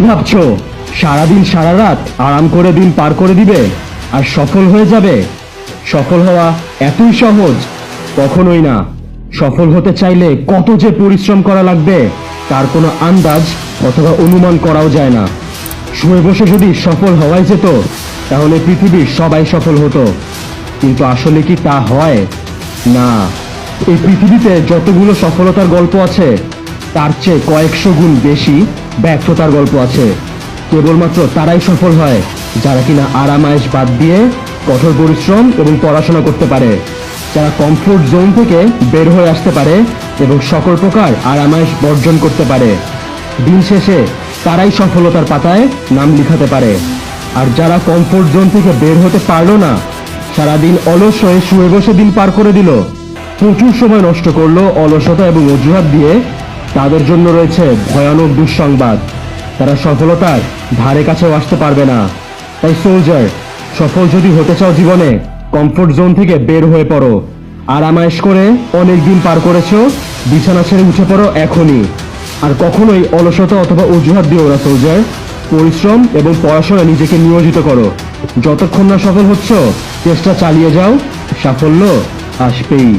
ভাবছ? সারাদিন সারা রাত আরাম করে দিন পার করে দিবে আর সফল হয়ে যাবে? সফল হওয়া এতই সহজ, কখনোই না। সফল হতে চাইলে কত যে পরিশ্রম করা লাগবে, তার কোনো আন্দাজ অথবা অনুমান করাও যায় না। শুয়ে বসে যদি সফল হওয়াই যেত, তাহলে পৃথিবীর সবাই সফল হতো। কিন্তু আসলে কি তা হয়? না। এই পৃথিবীতে যতগুলো সফলতার গল্প আছে তার চেয়ে কয়েকশো গুণ বেশি ব্যর্থতার গল্প আছে। কেবলমাত্র তারাই সফল হয়, যারা কিনা আরামায়েশ বাদ দিয়ে কঠোর পরিশ্রম এবং পড়াশোনা করতে পারে। যারা কমফোর্ট জোন থেকে বের হয়ে আসতে পারে এবং সকল প্রকার আরামায়েশ বর্জন করতে পারে। দিন শেষে তারাই সফলতার পাতায় নাম লিখাতে পারে। আর যারা কমফোর্ট জোন থেকে বের হতে পারল না, সারাদিন অলস হয়ে শুয়ে বসে দিন পার করে দিল। প্রচুর সময় নষ্ট করল অলসতা এবং অজুহাত দিয়ে তাদের জন্য রয়েছে ভয়ানক দুঃসংবাদ। তারা সফলতার ধারে কাছেও আসতে পারবে না। তাই সোলজার, সফল যদি হতে চাও জীবনে কমফোর্ট জোন থেকে বের হয়ে পড়ো। আরামায়েশ করে অনেক দিন পার করেছ, বিছানা ছেড়ে উঠে পড়ো এখনই। আর কখনোই অলসতা অথবা অজুহাত দিও না, সোলজার। পরিশ্রম এবং পড়াশোনা নিজেকে নিয়োজিত করো। যতক্ষণ না সফল হচ্ছ, চেষ্টা চালিয়ে যাও, সাফল্য আসবেই।